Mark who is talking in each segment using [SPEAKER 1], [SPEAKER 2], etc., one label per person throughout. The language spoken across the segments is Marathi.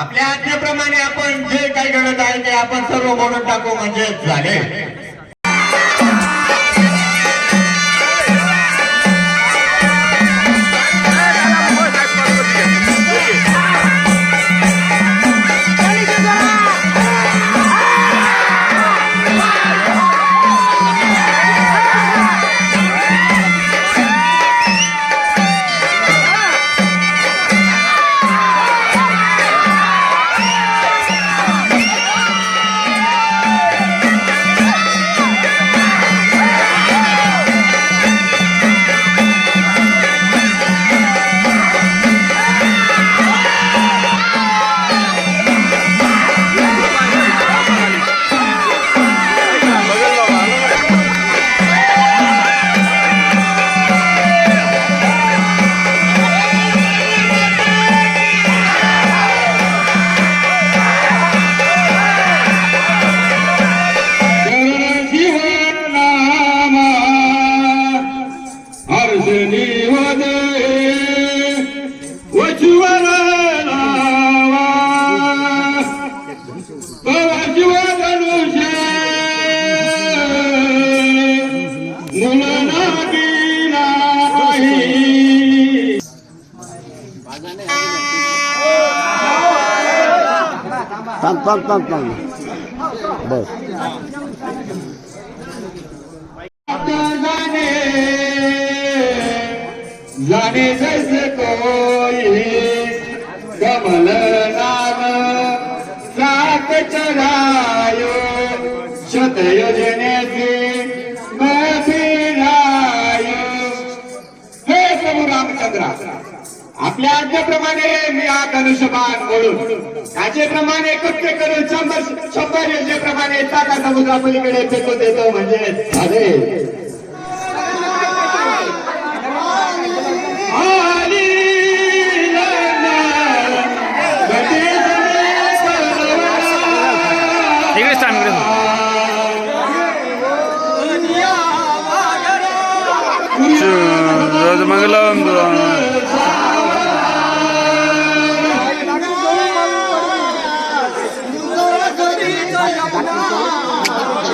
[SPEAKER 1] आपल्या आज्ञेप्रमाणे आपण जे काही घडत आहे ते आपण सर्व मोडून टाकू म्हणजे झाले.
[SPEAKER 2] थांब थांब थांब थांब बस
[SPEAKER 1] जाने जैसे कोई कमल नाम सात चरायो शत योजनेचे फिरायो हे प्रभू रामचंद्रा आपल्या आज्ञेप्रमाणे मी हा धनुष्यबाण बोलून त्याचेप्रमाणे कृत्य करून शंभर शंभर योजनेप्रमाणे टाका समुद्रापलीकडे फेकून देतो म्हणजे
[SPEAKER 3] इकडे मंगलम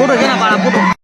[SPEAKER 2] Bodoh jangan
[SPEAKER 3] pala bodoh.